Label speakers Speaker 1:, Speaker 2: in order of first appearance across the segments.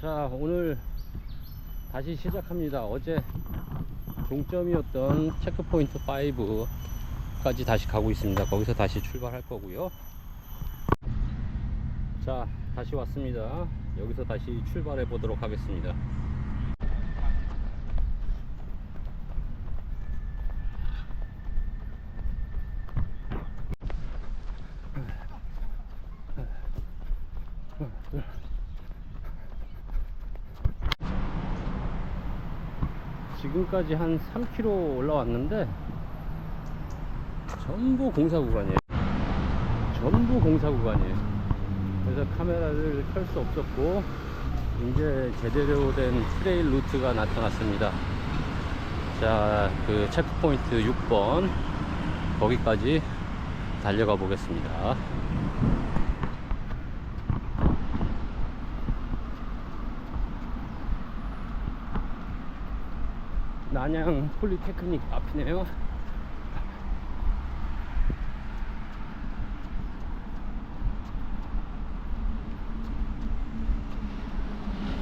Speaker 1: 자 오늘 다시 시작합니다. 어제 종점이었던 체크포인트 5까지 다시 가고 있습니다. 거기서 다시 출발할 거고요. 자 다시 왔습니다. 여기서 다시 출발해 보도록 하겠습니다 지금까지 한 3km 올라왔는데 전부 공사 구간이에요. 전부 공사 구간이에요. 그래서 카메라를 켤 수 없었고 이제 제대로 된 트레일 루트가 나타났습니다. 자, 그 체크포인트 6번 거기까지 달려가 보겠습니다. 난양 폴리테크닉 앞이네요.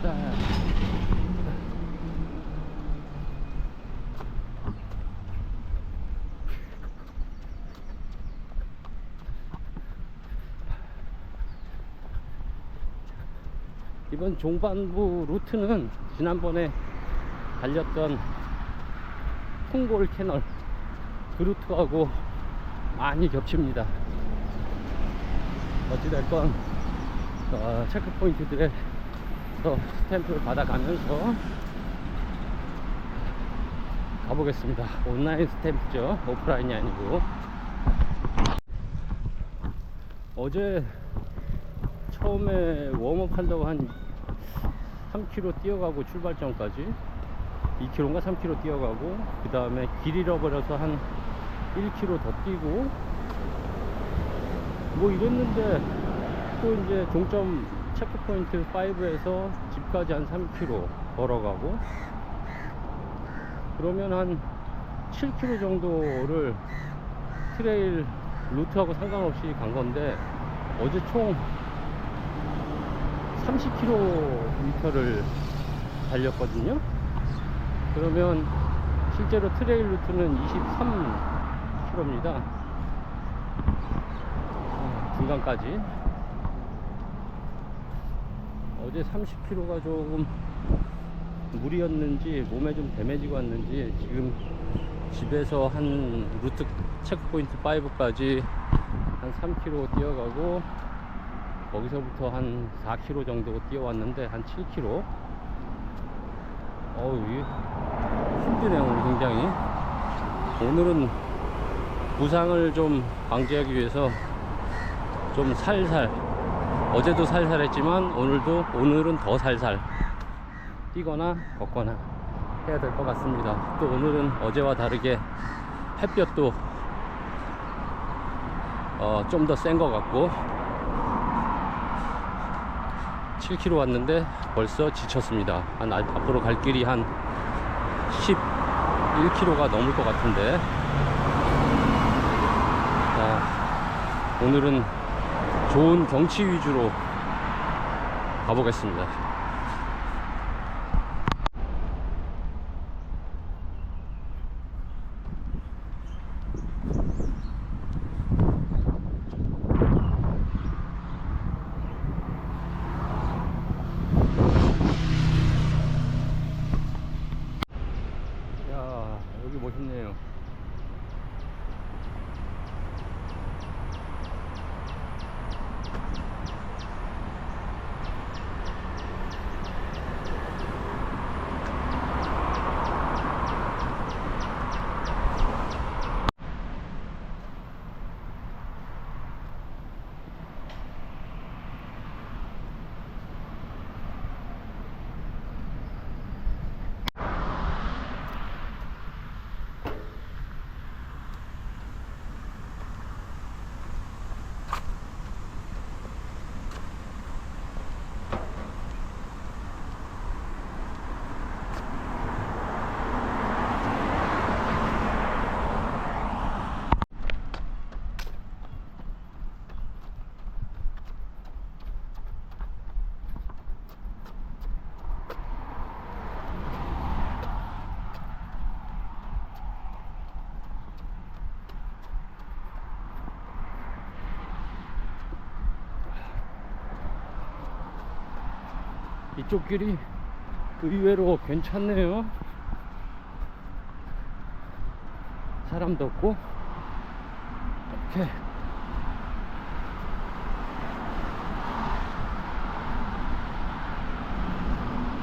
Speaker 1: 자. 이번 종반부 루트는 지난번에 달렸던 콩골 캐널 그 루트하고 많이 겹칩니다. 어찌됐건 어, 체크포인트들에서 스탬프를 받아가면서 가보겠습니다. 온라인 스탬프죠. 오프라인이 아니고 어제 처음에 웜업 한다고 한 3km 뛰어가고 출발 전까지 2km인가 3km 뛰어가고 그 다음에 길 잃어버려서 한 1km 더 뛰고 뭐 이랬는데 또 이제 종점 체크포인트 5에서 집까지 한 3km 걸어가고 그러면 한 7km 정도를 트레일 루트하고 상관없이 간 건데 어제 총 30km를 달렸거든요. 그러면 실제로 트레일 루트는 23km입니다. 중간까지. 어제 30km가 조금 무리였는지 몸에 좀 데매지가 왔는지 지금 집에서 한 루트 체크포인트 5까지 한 3km 뛰어가고 거기서부터 한 4km 정도 뛰어왔는데 한 7km 어우 이 힘드네요 오늘 굉장히. 오늘은 부상을 좀 방지하기 위해서 좀 살살 어제도 살살 했지만 오늘도 오늘은 더 살살 뛰거나 걷거나 해야 될 것 같습니다. 또 오늘은 어제와 다르게 햇볕도 어, 좀 더 센 것 같고 7km 왔는데 벌써 지쳤습니다. 한 아- 앞으로 갈 길이 한 11km가 넘을 것 같은데. 자, 오늘은 좋은 경치 위주로 가보겠습니다. 이쪽 길이 의외로 괜찮네요. 사람도 없고 이렇게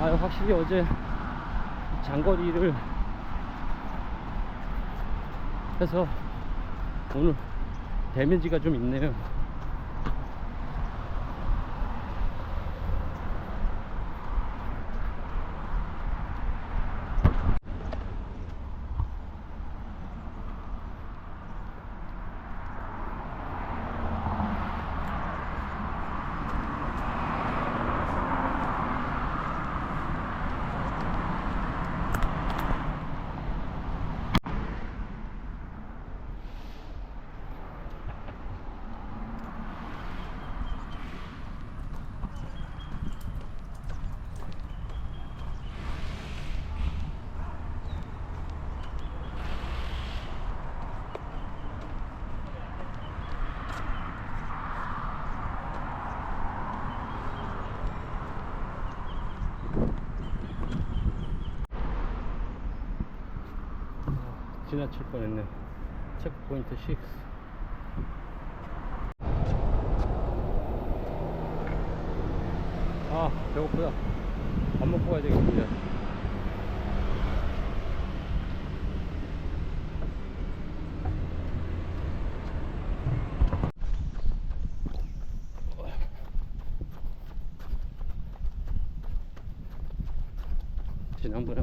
Speaker 1: 아 확실히 어제 장거리를 해서 오늘 데미지가 좀 있네요. 지나칠 뻔했네. 체크포인트 6. 아, 배고프다. 밥 먹고 가야 되겠는데. 지난번에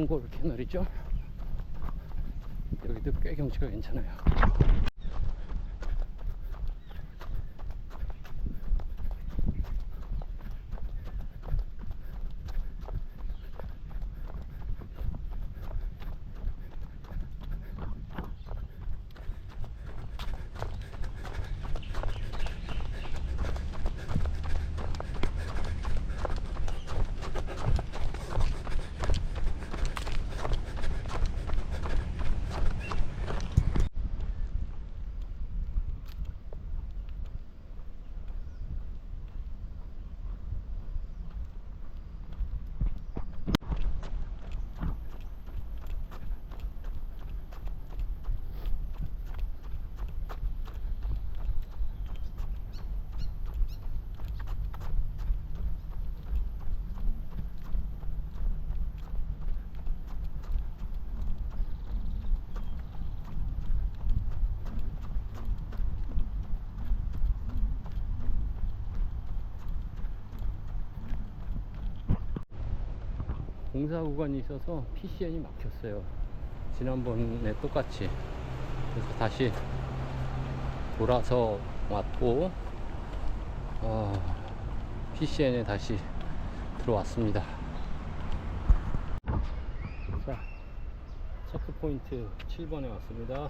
Speaker 1: 풍골 캐널이죠. 여기도 꽤 경치가 괜찮아요. 공사 구간이 있어서 PCN이 막혔어요. 지난번에 똑같이. 그래서 다시 돌아서 왔고, 어, PCN에 다시 들어왔습니다. 자, 체크포인트 7번에 왔습니다.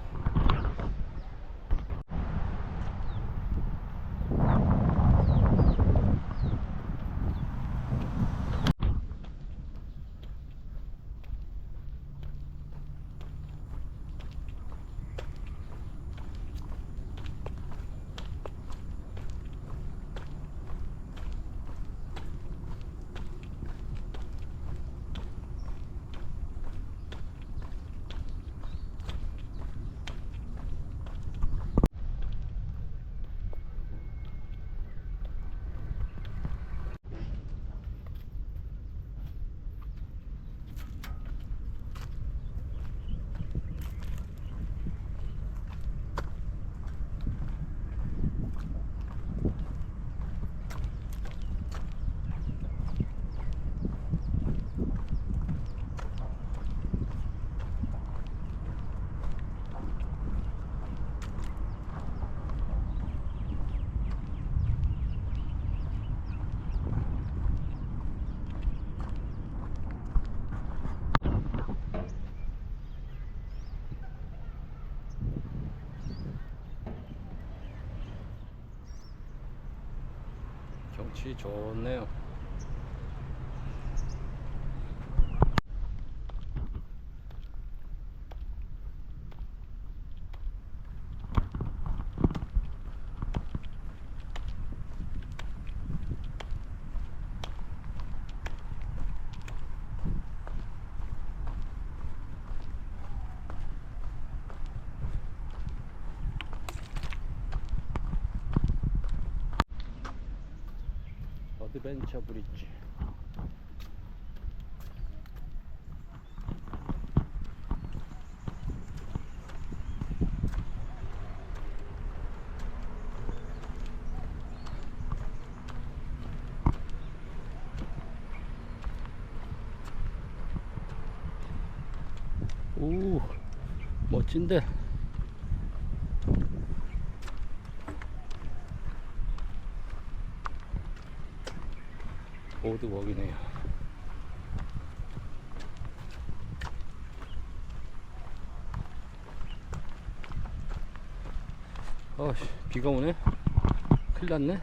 Speaker 1: 경치 좋네요. 어드벤처 브릿지. 오, 멋진데. 보드웍이네요. 어씨, 비가 오네? 큰일 났네?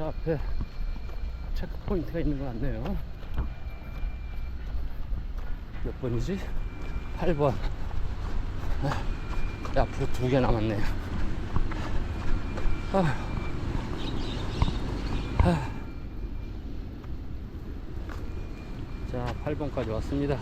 Speaker 1: 자, 저 앞에 체크 포인트가 있는 것 같네요. 몇 번이지? 8번. 아, 앞으로 두 개 남았네요. 아. 아. 자, 8번까지 왔습니다.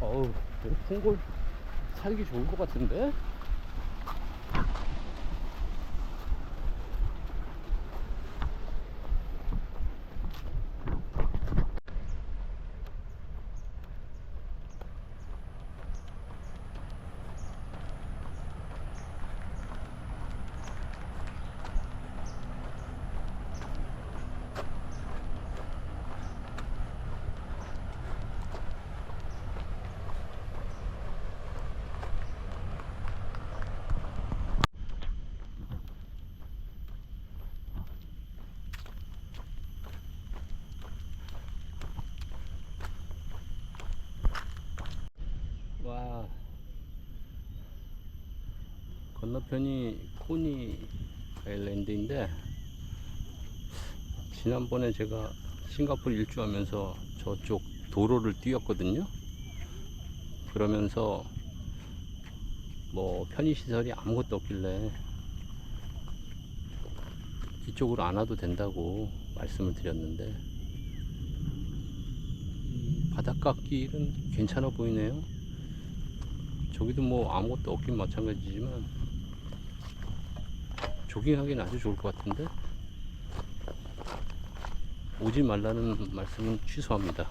Speaker 1: 어우, 풍골 살기 좋을 것 같은데? 와. 건너편이 코니 아일랜드인데 지난번에 제가 싱가포르 일주하면서 저쪽 도로를 뛰었거든요. 그러면서 뭐 편의시설이 아무것도 없길래 이쪽으로 안 와도 된다고 말씀을 드렸는데 이 바닷가 길은 괜찮아 보이네요 저기도 뭐 아무것도 없긴 마찬가지지만 조깅하기는 아주 좋을 것 같은데 오지 말라는 말씀은 취소합니다.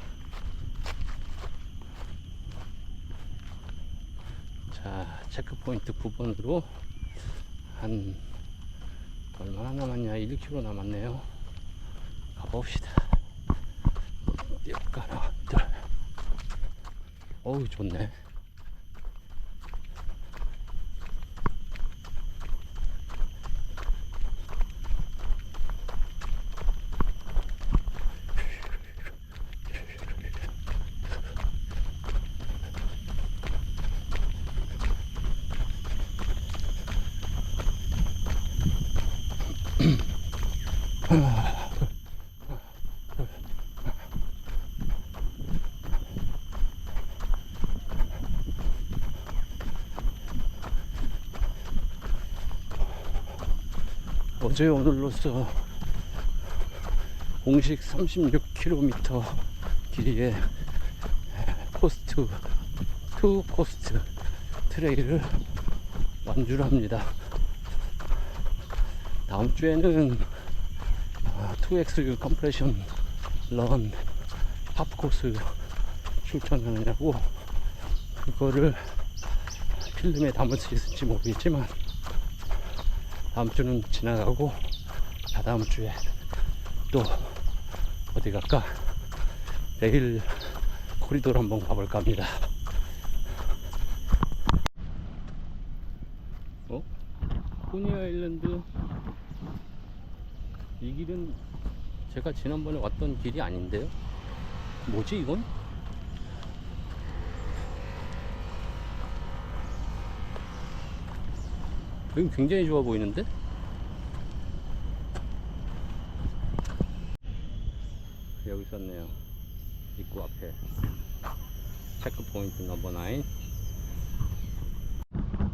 Speaker 1: 자 체크포인트 9번으로 한 얼마나 남았냐 1km 남았네요. 가봅시다. 뛰어가라. 어우 좋네. 어제 오늘로서 공식 36km 길이의 코스트 투 코스트 트레일을 완주를 합니다. 다음 주에는 2X 컴프레션 런 하프 코스 출전하느냐고 그거를 필름에 담을 수 있을지 모르겠지만 다음 주는 지나가고 다다음 주에 또 어디 갈까 내일 코리도를 한번 가볼까 합니다 어? 코니 아 일랜드 이 길은 제가 지난번에 왔던 길이 아닌데요 뭐지 이건? 여기 굉장히 좋아 보이는데? 여기 있었네요. 입구 앞에. 체크 포인트 넘버 9.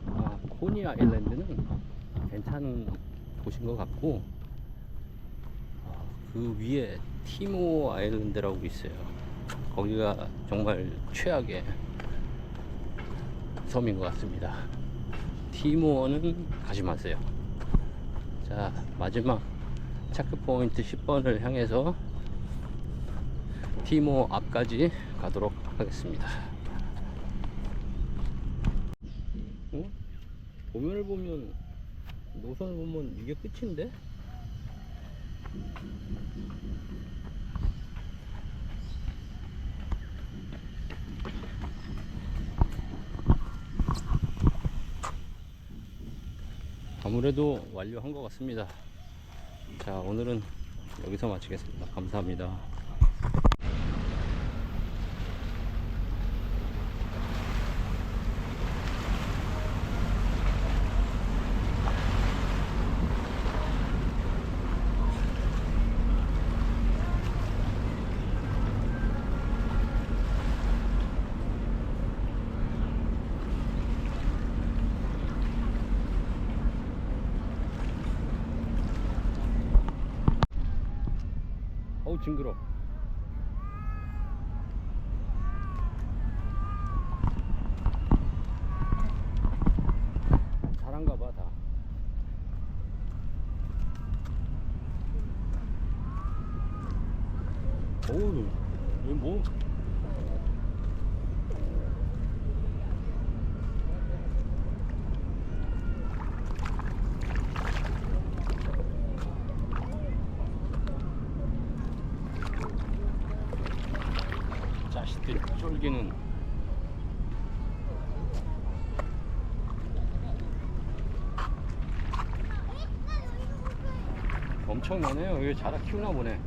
Speaker 1: 아, 코니 아일랜드는 괜찮은 곳인 것 같고, 그 위에 티모 아일랜드라고 있어요. 거기가 정말 최악의 섬인 것 같습니다. 티모어는 가지 마세요. 자, 마지막 체크 포인트 10번을 향해서 티모 앞까지 가도록 하겠습니다. 어? 도면을 보면 노선을 보면 이게 끝인데? 아무래도 완료한 것 같습니다. 자, 오늘은 여기서 마치겠습니다. 감사합니다. 징그러. 잘한가 봐, 다. 어우, 이거 뭐. 쫄기는 엄청나네요. 이게 자라 키우나 보네.